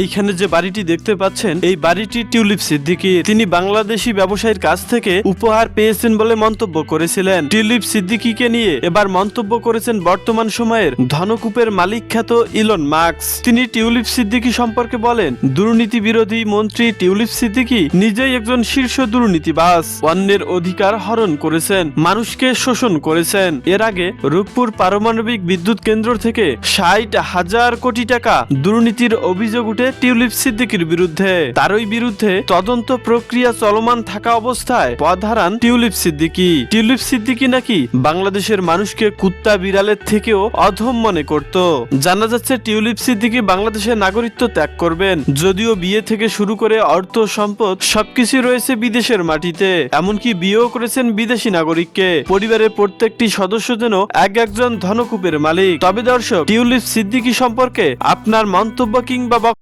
এইখানে যে বাড়িটি দেখতে পাচ্ছেন, এই বাড়িটি টিউলিপ সিদ্দিকি। তিনি বাংলাদেশি ব্যবসায়ীর কাছ থেকে উপহার পেয়েছেন বলে মন্তব্য করেছিলেন। টিউলিপ সিদ্দিকিকে নিয়ে এবার মন্তব্য করেছেন বর্তমান সময়ের ধনকূপের মালিক খ্যাত ইলন মার্কস। তিনি টিউলিপ সিদ্দিকি সম্পর্কে বলেন, দুর্নীতি বিরোধী মন্ত্রী টিউলিপ সিদ্দিকি নিজেই একজন শীর্ষ দুর্নীতিবাস অন্যের অধিকার হরণ করেছেন, মানুষকে শোষণ করেছেন। এর আগে রূপপুর পারমাণবিক বিদ্যুৎ কেন্দ্র থেকে ষাট হাজার কোটি টাকা দুর্নীতির অভিযোগ উঠে টিউলিপ সিদ্দিকির বিরুদ্ধে। তারই বিরুদ্ধে তদন্ত প্রক্রিয়া চলমান থাকা অবস্থায় পদ হারান টিউলিপ সিদ্দিকি। টিউলিপ সিদ্দিকি নাকি বাংলাদেশের মানুষকে কুত্তা বিড়ালের থেকেও অধম মনে করত। জানা যাচ্ছে, টিউলিপ সিদ্দিকি বাংলাদেশের নাগরিকত্ব ত্যাগ করবেন। যদিও বিয়ে থেকে শুরু করে অর্থ সম্পদ সবকিছু রয়েছে বিদেশের মাটিতে। এমনকি বিয়েও করেছেন বিদেশি নাগরিককে। পরিবারের প্রত্যেকটি সদস্য যেন এক একজন ধনকূপের মালিক। তবে দর্শক, টিউলিপ সিদ্দিকি সম্পর্কে আপনার মন্তব্য কিংবা